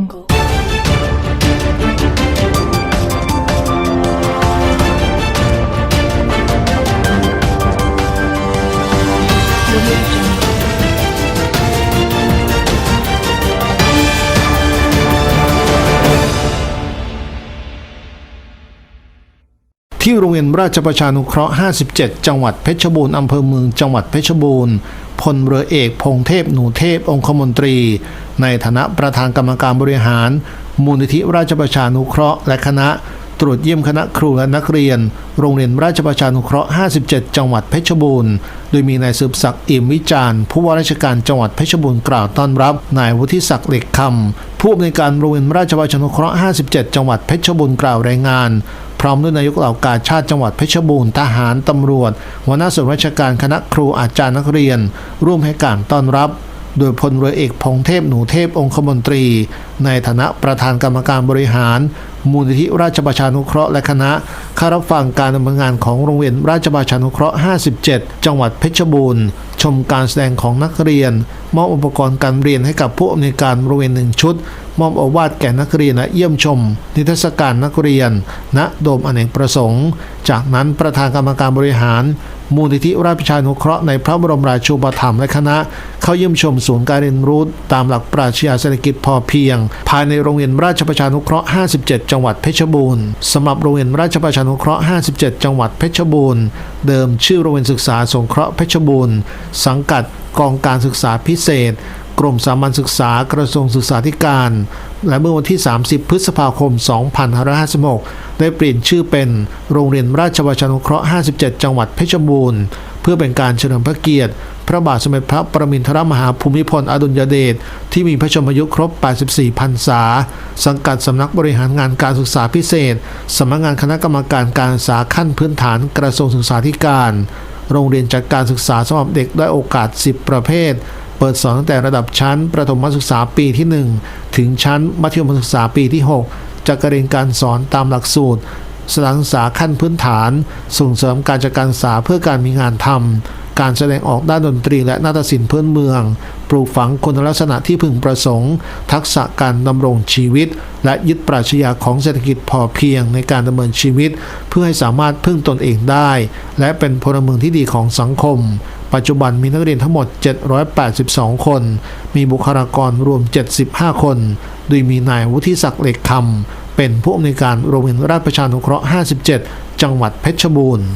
jungle. ที่โรงเรียนราชประชานุเคราะห์ 57 จังหวัดเพชรบูรณ์อำเภอเมืองจังหวัดเพชรบูรณ์พลเรือเอกพงเทพหนูเทพองคมนตรี ในฐานะประธานกรรมการบริหาร มูลนิธิราชประชานุเคราะห์และคณะตรวจเยี่ยมคณะครูและนักเรียน โรงเรียนราชประชานุเคราะห์ 57 จังหวัดเพชรบูรณ์ โดยมีนายสืบศักดิ์อิ่มวิจารณ์ผู้ว่าราชการจังหวัดเพชรบูรณ์กล่าวต้อนรับ นายวุฒิศักดิ์เหล็กคำผู้อำนวยการโรงเรียนราชประชานุเคราะห์ 57 จังหวัดเพชรบูรณ์กล่าวรายงาน พร้อมด้วยนายกเหล่ากาชาติจังหวัดเพชรบูรณ์ทหารตำรวจหัวหน้าส่วนราชการคณะครูอาจารย์นักเรียน ร่วมให้การต้อนรับ โดยพลเรือเอกพงเทพหนูเทพองคมนตรี ในฐานะประธานกรรมการบริหาร มูลนิธิราชประชานุเคราะห์และคณะเข้ารับฟังการดำเนินงานของโรงเรียนราชประชานุเคราะห์ 57 จังหวัดเพชรบูรณ์ ชมการแสดงของนักเรียน มอบอุปกรณ์การเรียนให้กับผู้อำนวยการโรงเรียนหนึ่งชุด มอบอวาดแก่นักเรียนและเยี่ยมชม นิทรรศการนักเรียน ณโดมอเนกประสงค์ จากนั้นประธานกรรมการบริหาร มูลนิธิราชประชานุเคราะห์ในพระบรมราชูปถัมภ์และคณะ เข้าเยี่ยมชมศูนย์การเรียนรู้ตามหลักปรัชญาเศรษฐกิจพอเพียง ภายในโรงเรียนราชประชานุเคราะห์ 57 จังหวัดเพชรบูรณ์สำหรับโรงเรียนราชประชานุเคราะห์ 57 จังหวัดเพชรบูรณ์เดิมชื่อโรงเรียนศึกษาสงเคราะห์เพชรบูรณ์สังกัดกองการศึกษาพิเศษ กรมสามัญศึกษากระทรวงศึกษาธิการ และเมื่อวันที่ 30 พฤษภาคม 2556 ได้เปลี่ยนชื่อเป็นโรงเรียนราชประชานุเคราะห์ 57 จังหวัดเพชรบูรณ์ เพื่อเป็นการเฉลิมพระเกียรติ พระบาทสมเด็จพระปรมินทรมหาภูมิพลอดุลยเดชที่มีพระชนมายุครบ 84 พรรษา สังกัดสำนักบริหารงานการศึกษาพิเศษสำนักงานคณะกรรมการการศึกษาขั้นพื้นฐานกระทรวงศึกษาธิการโรงเรียนจัดการศึกษาสำหรับเด็กได้โอกาส 10 ประเภท เปิดสอนตั้งแต่ระดับชั้น ประถมศึกษาปีที่ 1 ถึงชั้นมัธยมศึกษาปีที่ 6 จะกระเรียนการสอนตามหลักสูตรสถานศึกษาขั้นพื้นฐาน ส่งเสริมการจัดการศึกษาเพื่อการมีงานทำการแสดงออกด้านดนตรีและนาฏศิลป์พื้นเมือง ปลูกฝังคุณลักษณะที่พึงประสงค์ ทักษะการดำรงชีวิต และยึดปรัชญาของเศรษฐกิจพอเพียงในการดำเนินชีวิต เพื่อให้สามารถพึ่งตนเองได้ และเป็นพลเมืองที่ดีของสังคม ปัจจุบันมีนักเรียนทั้งหมด 782 คน มีบุคลากรรวม 75 คน โดยมีนายวุฒิศักดิ์เหล็กคำเป็นผู้อำนวยการโรงเรียนราชประชานุเคราะห์ 57 จังหวัดเพชรบูรณ์